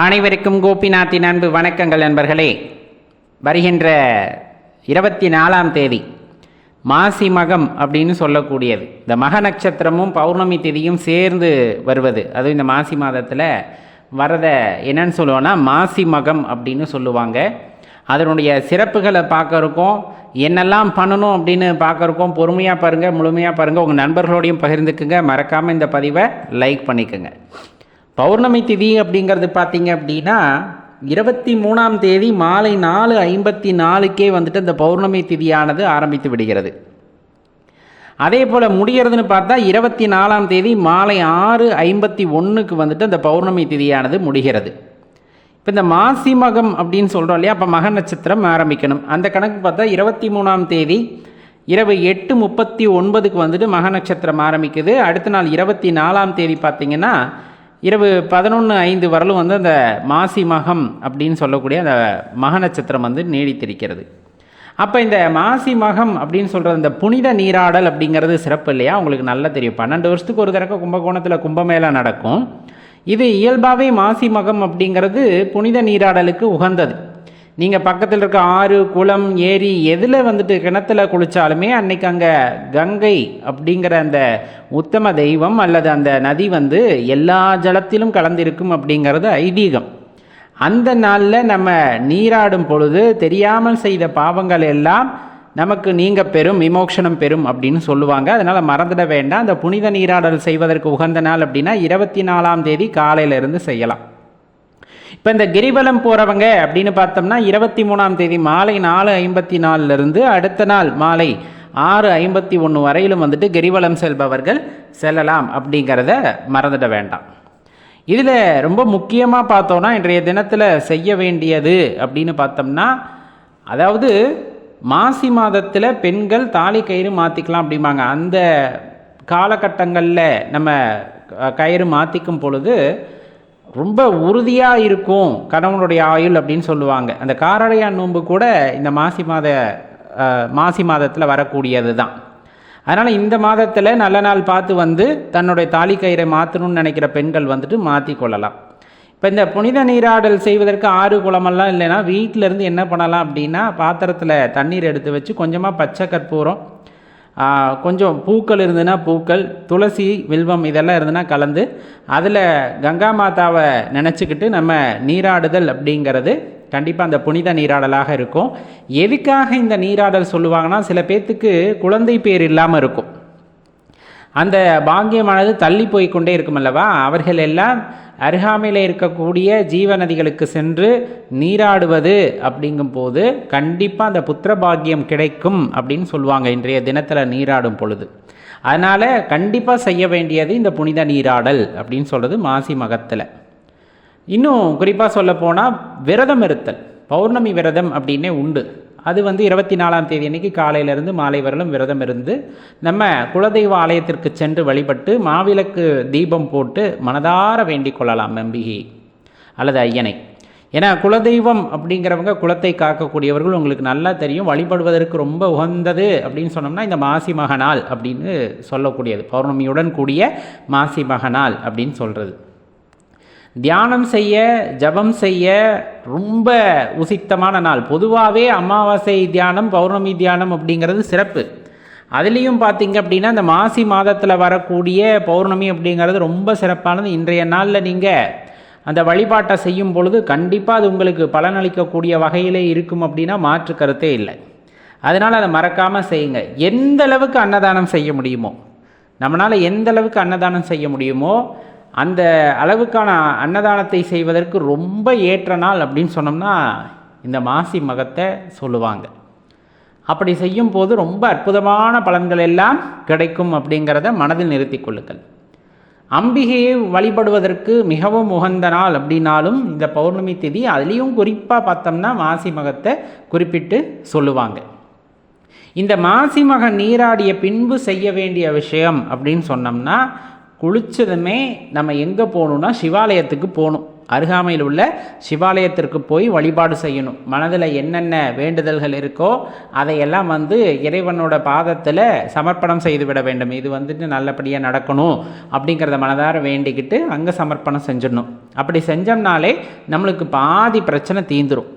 அனைவருக்கும் கோபிநாத்தின் அன்பு வணக்கங்கள் நண்பர்களே. வருகின்ற இருபத்தி நாலாம் தேதி மாசி மகம் அப்படின்னு சொல்லக்கூடியது. இந்த மக நட்சத்திரமும் பௌர்ணமி திதியும் சேர்ந்து வருவது. அதுவும் இந்த மாசி மாதத்தில் வரத என்னன்னு சொல்லுவோன்னா மாசி மகம் அப்படின்னு சொல்லுவாங்க. அதனுடைய சிறப்புகளை பார்க்கறக்கும் என்னெல்லாம் பண்ணணும் அப்படின்னு பார்க்கறக்கும் பொறுமையாக பாருங்கள் முழுமையாக பாருங்கள் உங்கள் நண்பர்களோடையும் பகிர்ந்துக்குங்க. மறக்காமல் இந்த பதிவை லைக் பண்ணிக்கோங்க. பௌர்ணமி திதி அப்படிங்கிறது பார்த்தீங்க அப்படின்னா இருபத்தி மூணாம் தேதி மாலை நாலு ஐம்பத்தி நாலுக்கே வந்துட்டு இந்த பௌர்ணமி திதியானது ஆரம்பித்து விடுகிறது. அதே போல் முடிகிறதுன்னு பார்த்தா இருபத்தி நாலாம் தேதி மாலை ஆறு ஐம்பத்தி ஒன்றுக்கு வந்துட்டு அந்த பௌர்ணமி திதியானது முடிகிறது. இப்போ இந்த மாசி மகம் அப்படின்னு சொல்கிறோம் இல்லையா அப்போ மக நட்சத்திரம் ஆரம்பிக்கணும். அந்த கணக்கு பார்த்தா இருபத்தி மூணாம் தேதி இரவு எட்டு முப்பத்தி ஒன்பதுக்கு வந்துட்டு மக நட்சத்திரம் ஆரம்பிக்குது. அடுத்த நாள் இருபத்தி நாலாம் தேதி பார்த்தீங்கன்னா இரவு பதினொன்று ஐந்து வரலும் வந்து அந்த மாசி மகம் அப்படின்னு சொல்லக்கூடிய அந்த மக நட்சத்திரம் வந்து நீடித்திருக்கிறது. அப்போ இந்த மாசி மகம் அப்படின்னு சொல்கிற இந்த புனித நீராடல் அப்படிங்கிறது சிறப்பு இல்லையா? உங்களுக்கு நல்லா தெரியும். பன்னெண்டு வருஷத்துக்கு ஒரு தடவை கும்பகோணத்தில் கும்பமேளா நடக்கும். இது இயல்பாகவே மாசி மகம் அப்படிங்கிறது புனித நீராடலுக்கு உகந்தது. நீங்கள் பக்கத்தில் இருக்க ஆறு குளம் ஏரி எதில் வந்துட்டு கிணத்துல குளித்தாலுமே அன்னைக்கு அங்கே கங்கை அப்படிங்கிற அந்த உத்தம தெய்வம் அல்லது அந்த நதி வந்து எல்லா ஜலத்திலும் கலந்திருக்கும் அப்படிங்கிறது ஐதீகம். அந்த நாளில் நம்ம நீராடும் பொழுது தெரியாமல் செய்த பாவங்கள் எல்லாம் நமக்கு நீங்கள் பெறும் விமோக்ஷனம் பெறும் அப்படின்னு சொல்லுவாங்க. அதனால் மறந்துட வேண்டாம். அந்த புனித நீராடல் செய்வதற்கு உகந்த நாள் அப்படின்னா இருபத்தி நாலாம் தேதி காலையிலிருந்து செய்யலாம். இப்போ இந்த கிரிவலம் போகிறவங்க அப்படின்னு பார்த்தோம்னா இருபத்தி மூணாம் தேதி மாலை நாலு ஐம்பத்தி நாலுலேருந்து அடுத்த நாள் மாலை ஆறு ஐம்பத்தி ஒன்று வரையிலும் வந்துட்டு கிரிவலம் செல்பவர்கள் செல்லலாம் அப்படிங்கிறத மறந்துட வேண்டாம். இதில் ரொம்ப முக்கியமாக பார்த்தோன்னா இன்றைய தினத்தில் செய்ய வேண்டியது அப்படின்னு பார்த்தோம்னா அதாவது மாசி மாதத்தில் பெண்கள் தாலி கயிறு மாற்றிக்கலாம் அப்படிம்பாங்க. அந்த காலகட்டங்களில் நம்ம கயிறு மாற்றிக்கும் பொழுது ரொம்ப உறுதியாக இருக்கும் கணவனுடைய ஆயுள் அப்படின்னு சொல்லுவாங்க. அந்த காரடையான் நோன்பு கூட இந்த மாசி மாத மாசி மாதத்தில் வரக்கூடியது தான் அதனால் இந்த மாதத்தில் நல்ல நாள் பார்த்து வந்து தன்னுடைய தாலி கயிறை மாற்றணும்னு நினைக்கிற பெண்கள் வந்துட்டு மாற்றி கொள்ளலாம். இப்போ இந்த புனித நீராடல் செய்வதற்கு ஆறு குளமெல்லாம் இல்லைன்னா வீட்டிலேருந்து என்ன பண்ணலாம் அப்படின்னா பாத்திரத்தில் தண்ணீர் எடுத்து வச்சு கொஞ்சமாக பச்சை கற்பூரம் கொஞ்சம் பூக்கள் இருந்ததுன்னா பூக்கள் துளசி வில்வம் இதெல்லாம் இருந்ததுன்னா கலந்து அதில் கங்கா மாதாவை நினச்சிக்கிட்டு நம்ம நீராடுதல் அப்படிங்கிறது கண்டிப்பாக அந்த புனித நீராடலாக இருக்கும். எதுக்காக இந்த நீராடல் சொல்லுவாங்கன்னா சில பேர்த்துக்கு குழந்தை பேர் இல்லாமல் இருக்கும். அந்த பாக்கியமானது தள்ளி போய் கொண்டே இருக்கும் அல்லவா? அவர்கள் எல்லாம் அருகாமையில் இருக்கக்கூடிய ஜீவநதிகளுக்கு சென்று நீராடுவது அப்படிங்கும் போது கண்டிப்பாக அந்த புத்திர பாக்கியம் கிடைக்கும் அப்படின்னு சொல்லுவாங்க இன்றைய தினத்தில் நீராடும் பொழுது. அதனால் கண்டிப்பாக செய்ய வேண்டியது இந்த புனித நீராடல் அப்படின்னு சொல்கிறது மாசி மகத்தில். இன்னும் குறிப்பாக சொல்ல போனால் விரதம் இருத்தல். பௌர்ணமி விரதம் அப்படின்னே உண்டு. அது வந்து இருபத்தி நாலாம் தேதி அன்னைக்கு காலையிலேருந்து மாலை வரலும் விரதம் இருந்து நம்ம குலதெய்வ ஆலயத்திற்கு சென்று வழிபட்டு மாவிளக்கு தீபம் போட்டு மனதார வேண்டிக் கொள்ளலாம் நம்பிகை அல்லது ஐயனை. ஏன்னா குலதெய்வம் அப்படிங்கிறவங்க குலத்தை காக்கக்கூடியவர்கள் உங்களுக்கு நல்லா தெரியும் வழிபடுவதற்கு ரொம்ப உகந்தது அப்படின்னு சொன்னோம்னா இந்த மாசி மகனால் அப்படின்னு சொல்லக்கூடியது. பௌர்ணமியுடன் கூடிய மாசி மகனால் அப்படின்னு சொல்கிறது தியானம் செய்ய ஜபம் செய்ய ரொம்ப உசித்தமான நாள். பொதுவாகவே அமாவாசை தியானம் பௌர்ணமி தியானம் அப்படிங்கிறது சிறப்பு. அதுலேயும் பார்த்தீங்க அப்படின்னா இந்த மாசி மாதத்தில் வரக்கூடிய பௌர்ணமி அப்படிங்கிறது ரொம்ப சிறப்பானது. இன்றைய நாளில் நீங்கள் அந்த வழிபாட்டை செய்யும் பொழுது கண்டிப்பாக அது உங்களுக்கு பலனளிக்கக்கூடிய வகையிலே இருக்கும் அப்படின்னா மாற்று கருத்தே இல்லை. அதனால் அதை மறக்காமல் செய்யுங்க. எந்த அளவுக்கு அன்னதானம் செய்ய முடியுமோ நம்மளால் எந்த அளவுக்கு அன்னதானம் செய்ய முடியுமோ அந்த அளவுக்கான அன்னதானத்தை செய்வதற்கு ரொம்ப ஏற்ற நாள் அப்படின்னு சொன்னோம்னா இந்த மாசி மகத்தை சொல்லுவாங்க. அப்படி செய்யும் போது ரொம்ப அற்புதமான பலன்கள் எல்லாம் கிடைக்கும் அப்படிங்கிறத மனதில் நிறுத்தி கொள்ளுங்கள். அம்பிகையை வழிபடுவதற்கு மிகவும் உகந்த நாள் அப்படின்னாலும் இந்த பௌர்ணமி திதி அதுலேயும் குறிப்பாக பார்த்தோம்னா மாசி மகத்தை குறிப்பிட்டு சொல்லுவாங்க. இந்த மாசி மக நீராடிய பின்பு செய்ய வேண்டிய விஷயம் அப்படின்னு சொன்னோம்னா குளிச்சதுமே நம்ம எங்கே போகணுன்னா சிவாலயத்துக்கு போகணும். அருகாமையில் உள்ள சிவாலயத்திற்கு போய் வழிபாடு செய்யணும். மனதில் என்னென்ன வேண்டுதல்கள் இருக்கோ அதையெல்லாம் வந்து இறைவனோட பாதத்தில் சமர்ப்பணம் செய்து விட வேண்டும். இது வந்துட்டு நல்லபடியாக நடக்கணும் அப்படிங்கிறத மனதார வேண்டிக்கிட்டு அங்கே சமர்ப்பணம் செஞ்சிடணும். அப்படி செஞ்சோம்னாலே நம்மளுக்கு பாதி பிரச்சனை தீந்துடும்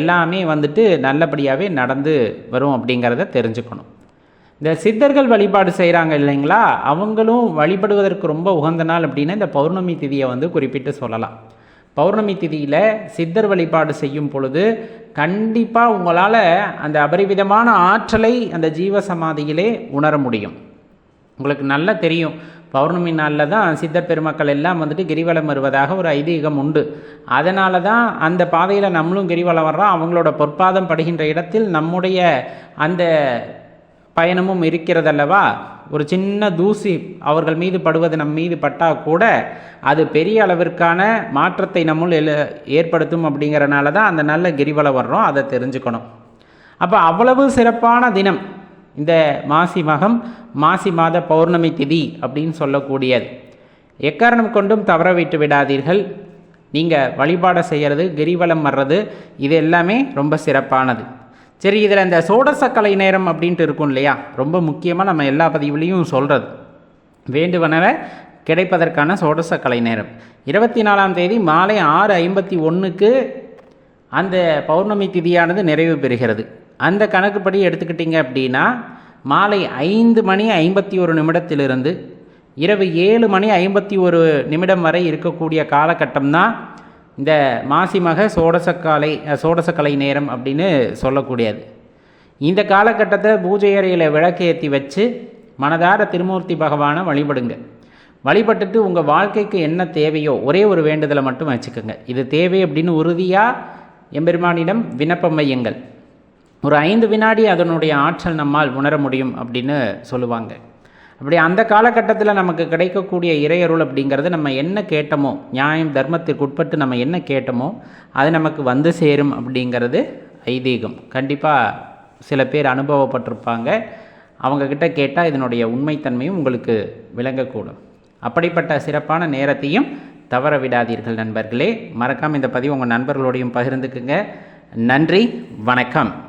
எல்லாமே வந்துட்டு நல்லபடியாகவே நடந்து வரும் அப்படிங்கிறத தெரிஞ்சுக்கணும். இந்த சித்தர்கள் வழிபாடு செய்கிறாங்க இல்லைங்களா? அவங்களும் வழிபடுவதற்கு ரொம்ப உகந்த நாள் அப்படின்னா இந்த பௌர்ணமி திதியை வந்து குறிப்பிட்டு சொல்லலாம். பௌர்ணமி திதியில் சித்தர் வழிபாடு செய்யும் பொழுது கண்டிப்பாக உங்களால் அந்த அபரிவிதமான ஆற்றலை அந்த ஜீவ சமாதியிலே உணர முடியும். உங்களுக்கு நல்லா தெரியும். பௌர்ணமி நாளில் தான் சித்தர் பெருமக்கள் எல்லாம் வந்துட்டு கிரிவலம் வருவதாக ஒரு ஐதீகம் உண்டு. அதனால தான் அந்த பாதையில் நம்மளும் கிரிவலம் வர்றோம். அவங்களோட பொற்பாதம் படுகின்ற இடத்தில் நம்முடைய அந்த பயணமும் இருக்கிறதல்லவா? ஒரு சின்ன தூசி அவர்கள் மீது படுவது நம் மீது பட்டால் கூட அது பெரிய அளவிற்கான மாற்றத்தை நம்முள் எழு ஏற்படுத்தும் அப்படிங்கிறனால தான் அந்த நல்ல கிரிவலம் வர்றோம். அதை தெரிஞ்சுக்கணும். அப்போ அவ்வளவு சிறப்பான தினம் இந்த மாசி மகம் மாசி மாத பௌர்ணமி திதி அப்படின்னு சொல்லக்கூடியது. எக்காரணம் கொண்டும் தவற விட்டு விடாதீர்கள். நீங்கள் வழிபாடை செய்கிறது கிரிவலம் வர்றது இது எல்லாமே ரொம்ப சிறப்பானது. சரி இதில் இந்த சோடசக்கலை நேரம் அப்படின்ட்டு இருக்கும் இல்லையா? ரொம்ப முக்கியமாக நம்ம எல்லா பதிவுலேயும் சொல்கிறது வேண்டுவனவை கிடைப்பதற்கான சோடசக்கலை நேரம். இருபத்தி நாலாம் தேதி மாலை ஆறு ஐம்பத்தி ஒன்றுக்கு அந்த பௌர்ணமி திதியானது நிறைவு பெறுகிறது. அந்த கணக்குப்படி எடுத்துக்கிட்டிங்க அப்படின்னா மாலை ஐந்து மணி ஐம்பத்தி ஒரு நிமிடத்திலிருந்து இரவு ஏழு மணி ஐம்பத்தி ஒரு நிமிடம் வரை இருக்கக்கூடிய காலகட்டம் தான் இந்த மாசிமக சோடசக்காலை சோடசக்கலை நேரம் அப்படின்னு சொல்லக்கூடியது. இந்த காலகட்டத்தில் பூஜை அறையில் விளக்கு ஏற்றி வச்சு மனதார திருமூர்த்தி பகவானை வழிபடுங்க. வழிபட்டுட்டு உங்கள் வாழ்க்கைக்கு என்ன தேவையோ ஒரே ஒரு வேண்டுதலை மட்டும் வச்சுக்கோங்க. இது தேவை அப்படின்னு உறுதியாக எம்பெருமானிடம் விண்ணப்பம் மையங்கள் ஒரு ஐந்து வினாடி அதனுடைய ஆற்றல் நம்மால் உணர முடியும் அப்படின்னு சொல்லுவாங்க. அப்படி அந்த காலகட்டத்தில் நமக்கு கிடைக்கக்கூடிய இறையருள் அப்படிங்கிறது நம்ம என்ன கேட்டோமோ நியாயம் தர்மத்திற்கு உட்பட்டு நம்ம என்ன கேட்டோமோ அது நமக்கு வந்து சேரும் அப்படிங்கிறது ஐதீகம். கண்டிப்பாக சில பேர் அனுபவப்பட்டிருப்பாங்க. அவங்கக்கிட்ட கேட்டால் இதனுடைய உண்மைத்தன்மையும் உங்களுக்கு விளங்கக்கூடும். அப்படிப்பட்ட சிறப்பான நேரத்தையும் தவற விடாதீர்கள் நண்பர்களே. மறக்காமல் இந்த பதிவு உங்கள் நண்பர்களோடையும் பகிர்ந்துக்குங்க. நன்றி வணக்கம்.